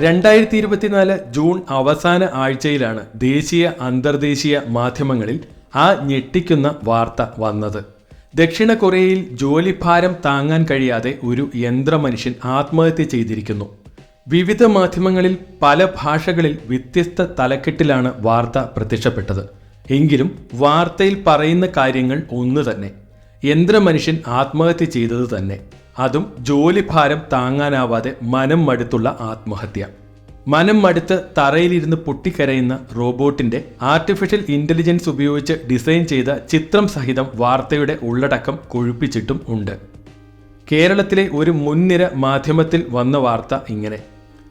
രണ്ടായിരത്തി ഇരുപത്തിനാല് ജൂൺ അവസാന ആഴ്ചയിലാണ് ദേശീയ അന്തർദേശീയ മാധ്യമങ്ങളിൽ ആ ഞെട്ടിക്കുന്ന വാർത്ത വന്നത്. ദക്ഷിണ കൊറിയയിൽ ജോലിഭാരം താങ്ങാൻ കഴിയാതെ ഒരു യന്ത്രമനുഷ്യൻ ആത്മഹത്യ ചെയ്തിരിക്കുന്നു. വിവിധ മാധ്യമങ്ങളിൽ പല ഭാഷകളിൽ വ്യത്യസ്ത തലക്കെട്ടിലാണ് വാർത്ത പ്രത്യക്ഷപ്പെട്ടത്. എങ്കിലും വാർത്തയിൽ പറയുന്ന കാര്യങ്ങൾ ഒന്ന് തന്നെ. യന്ത്രമനുഷ്യൻ ആത്മഹത്യ ചെയ്തത് തന്നെ. അതും ജോലിഭാരം താങ്ങാനാവാതെ മനം മടുത്തുള്ള ആത്മഹത്യ. മനം മടുത്ത് തറയിലിരുന്ന് പൊട്ടിക്കരയുന്ന റോബോട്ടിന്റെ ആർട്ടിഫിഷ്യൽ ഇന്റലിജൻസ് ഉപയോഗിച്ച് ഡിസൈൻ ചെയ്ത ചിത്രം സഹിതം വാർത്തയുടെ ഉള്ളടക്കം കൊഴുപ്പിച്ചിട്ടും ഉണ്ട്. കേരളത്തിലെ ഒരു മുൻനിര മാധ്യമത്തിൽ വന്ന വാർത്ത ഇങ്ങനെ.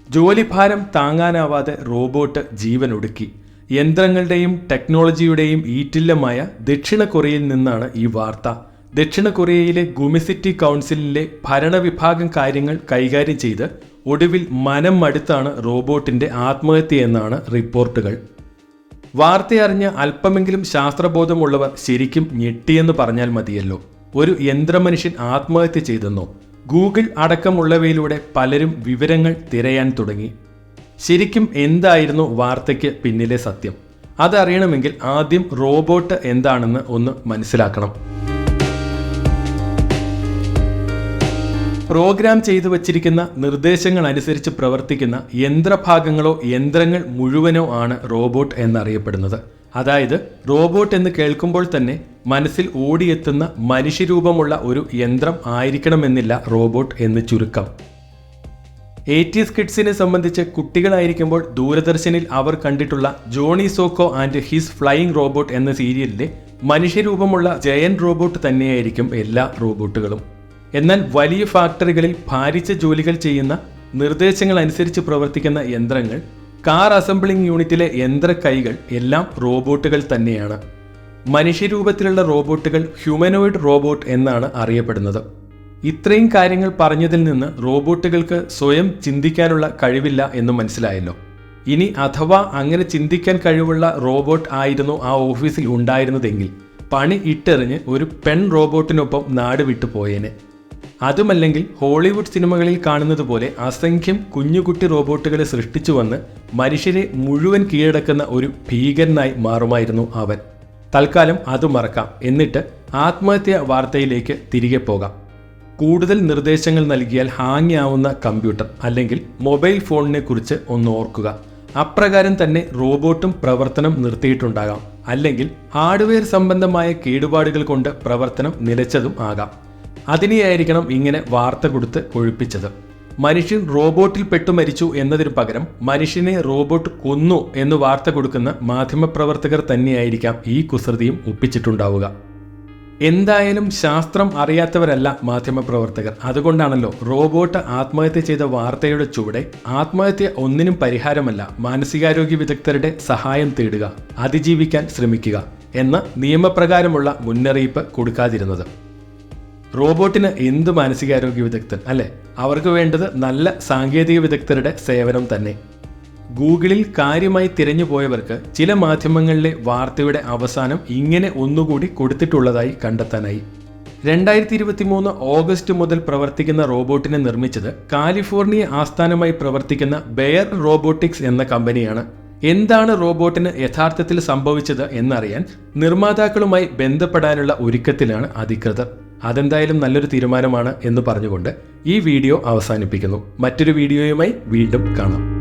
ജോലിഭാരം താങ്ങാനാവാതെ റോബോട്ട് ജീവനൊടുക്കി. യന്ത്രങ്ങളുടെയും ടെക്നോളജിയുടെയും ഈറ്റില്ലമായ ദക്ഷിണ കൊറിയയിൽ നിന്നാണ് ഈ വാർത്ത. ദക്ഷിണ കൊറിയയിലെ ഗുമിസിറ്റി കൗൺസിലിലെ ഭരണവിഭാഗം കാര്യങ്ങൾ കൈകാര്യം ചെയ്ത് ഒടുവിൽ മനം മടുത്താണ് റോബോട്ടിന്റെ ആത്മഹത്യയെന്നാണ് റിപ്പോർട്ടുകൾ. വാർത്തയറിഞ്ഞ അല്പമെങ്കിലും ശാസ്ത്രബോധമുള്ളവർ ശരിക്കും ഞെട്ടിയെന്ന് പറഞ്ഞാൽ മതിയല്ലോ. ഒരു യന്ത്രമനുഷ്യൻ ആത്മഹത്യ ചെയ്തെന്നോ ഗൂഗിൾ അടക്കമുള്ളവയിലൂടെ പലരും വിവരങ്ങൾ തിരയാൻ തുടങ്ങി. ശരിക്കും എന്തായിരുന്നു വാർത്തയ്ക്ക് പിന്നിലെ സത്യം? അതറിയണമെങ്കിൽ ആദ്യം റോബോട്ട് എന്താണെന്ന് ഒന്ന് മനസ്സിലാക്കണം. പ്രോഗ്രാം ചെയ്തു വച്ചിരിക്കുന്ന നിർദ്ദേശങ്ങൾ അനുസരിച്ച് പ്രവർത്തിക്കുന്ന യന്ത്രഭാഗങ്ങളോ യന്ത്രങ്ങൾ മുഴുവനോ ആണ് റോബോട്ട് എന്നറിയപ്പെടുന്നത്. അതായത് റോബോട്ട് എന്ന് കേൾക്കുമ്പോൾ തന്നെ മനസ്സിൽ ഓടിയെത്തുന്ന മനുഷ്യരൂപമുള്ള ഒരു യന്ത്രം ആയിരിക്കണമെന്നില്ല റോബോട്ട് എന്ന് ചുരുക്കം. എയ്റ്റീസ് കിഡ്സിനെ സംബന്ധിച്ച് കുട്ടികളായിരിക്കുമ്പോൾ ദൂരദർശനിൽ അവർ കണ്ടിട്ടുള്ള Johnny Sokko and his flying robot എന്ന സീരിയലിലെ മനുഷ്യരൂപമുള്ള ജയൻ റോബോട്ട് തന്നെയായിരിക്കും എല്ലാ റോബോട്ടുകളും. എന്നാൽ വലിയ ഫാക്ടറികളിൽ ഭാരിച്ച ജോലികൾ ചെയ്യുന്ന നിർദ്ദേശങ്ങൾ അനുസരിച്ച് പ്രവർത്തിക്കുന്ന യന്ത്രങ്ങൾ കാർ അസംബ്ലിംഗ് യൂണിറ്റിലെ യന്ത്ര കൈകൾ എല്ലാം റോബോട്ടുകൾ തന്നെയാണ്. മനുഷ്യരൂപത്തിലുള്ള റോബോട്ടുകൾ ഹ്യൂമനോയിഡ് റോബോട്ട് എന്നാണ് അറിയപ്പെടുന്നത്. ഇത്രയും കാര്യങ്ങൾ പറഞ്ഞതിൽ നിന്ന് റോബോട്ടുകൾക്ക് സ്വയം ചിന്തിക്കാനുള്ള കഴിവില്ല എന്ന് മനസ്സിലായല്ലോ. ഇനി അഥവാ അങ്ങനെ ചിന്തിക്കാൻ കഴിവുള്ള റോബോട്ട് ആയിരുന്നു ആ ഓഫീസിൽ ഉണ്ടായിരുന്നതെങ്കിൽ പണി ഇട്ടെറിഞ്ഞ് ഒരു പെൺ റോബോട്ടിനൊപ്പം നാട് വിട്ടു പോയേനെ. അതുമല്ലെങ്കിൽ ഹോളിവുഡ് സിനിമകളിൽ കാണുന്നത് പോലെ അസംഖ്യം കുഞ്ഞുകുട്ടി റോബോട്ടുകളെ സൃഷ്ടിച്ചു വന്ന് മനുഷ്യരെ മുഴുവൻ കീഴടക്കുന്ന ഒരു ഭീകരനായി മാറുമായിരുന്നു അവൻ. തൽക്കാലം അത് മറക്കാം. എന്നിട്ട് ആത്മഹത്യ വാർത്തയിലേക്ക് തിരികെ പോകാം. കൂടുതൽ നിർദ്ദേശങ്ങൾ നൽകിയാൽ ഹാങ് ആവുന്ന കമ്പ്യൂട്ടർ അല്ലെങ്കിൽ മൊബൈൽ ഫോണിനെ കുറിച്ച് ഒന്ന് ഓർക്കുക. അപ്രകാരം തന്നെ റോബോട്ടും പ്രവർത്തനം നിർത്തിയിട്ടുണ്ടാകാം. അല്ലെങ്കിൽ ഹാർഡ്വെയർ സംബന്ധമായ കേടുപാടുകൾ കൊണ്ട് പ്രവർത്തനം നിലച്ചതും ആകാം. അതിനെയായിരിക്കണം ഇങ്ങനെ വാർത്ത കൊടുത്ത് ഒഴിപ്പിച്ചത്. മനുഷ്യൻ റോബോട്ടിൽ പെട്ടു മരിച്ചു എന്നതിനു പകരം മനുഷ്യനെ റോബോട്ട് കൊന്നു എന്ന് വാർത്ത കൊടുക്കുന്ന മാധ്യമപ്രവർത്തകർ തന്നെയായിരിക്കാം ഈ കുസൃതിയും ഒപ്പിച്ചിട്ടുണ്ടാവുക. എന്തായാലും ശാസ്ത്രം അറിയാത്തവരല്ല മാധ്യമപ്രവർത്തകർ. അതുകൊണ്ടാണല്ലോ റോബോട്ട് ആത്മഹത്യ ചെയ്ത വാർത്തയുടെ ചുവടെ ആത്മഹത്യ ഒന്നിനും പരിഹാരമല്ല മാനസികാരോഗ്യ വിദഗ്ധരുടെ സഹായം തേടുക അതിജീവിക്കാൻ ശ്രമിക്കുക എന്ന നിയമപ്രകാരമുള്ള മുന്നറിയിപ്പ് കൊടുക്കാതിരുന്നത്. റോബോട്ടിന് എന്ത് മാനസികാരോഗ്യ വിദഗ്ധൻ അല്ലെ? അവർക്ക് വേണ്ടത് നല്ല സാങ്കേതിക വിദഗ്ധരുടെ സേവനം തന്നെ. ഗൂഗിളിൽ കാര്യമായി തിരഞ്ഞു പോയവർക്ക് ചില മാധ്യമങ്ങളിലെ വാർത്തയുടെ അവസാനം ഇങ്ങനെ ഒന്നുകൂടി കൊടുത്തിട്ടുള്ളതായി കണ്ടെത്താനായി. രണ്ടായിരത്തി ഇരുപത്തി മൂന്ന് ഓഗസ്റ്റ് മുതൽ പ്രവർത്തിക്കുന്ന റോബോട്ടിനെ നിർമ്മിച്ചത് കാലിഫോർണിയ ആസ്ഥാനമായി പ്രവർത്തിക്കുന്ന ബെയർ റോബോട്ടിക്സ് എന്ന കമ്പനിയാണ്. എന്താണ് റോബോട്ടിന് യഥാർത്ഥത്തിൽ സംഭവിച്ചത് എന്നറിയാൻ നിർമ്മാതാക്കളുമായി ബന്ധപ്പെടാനുള്ള ഒരുക്കത്തിലാണ് അധികൃതർ. അതെന്തായാലും നല്ലൊരു തീരുമാനമാണ് എന്ന് പറഞ്ഞുകൊണ്ട് ഈ വീഡിയോ അവസാനിപ്പിക്കുന്നു. മറ്റൊരു വീഡിയോയുമായി വീണ്ടും കാണാം.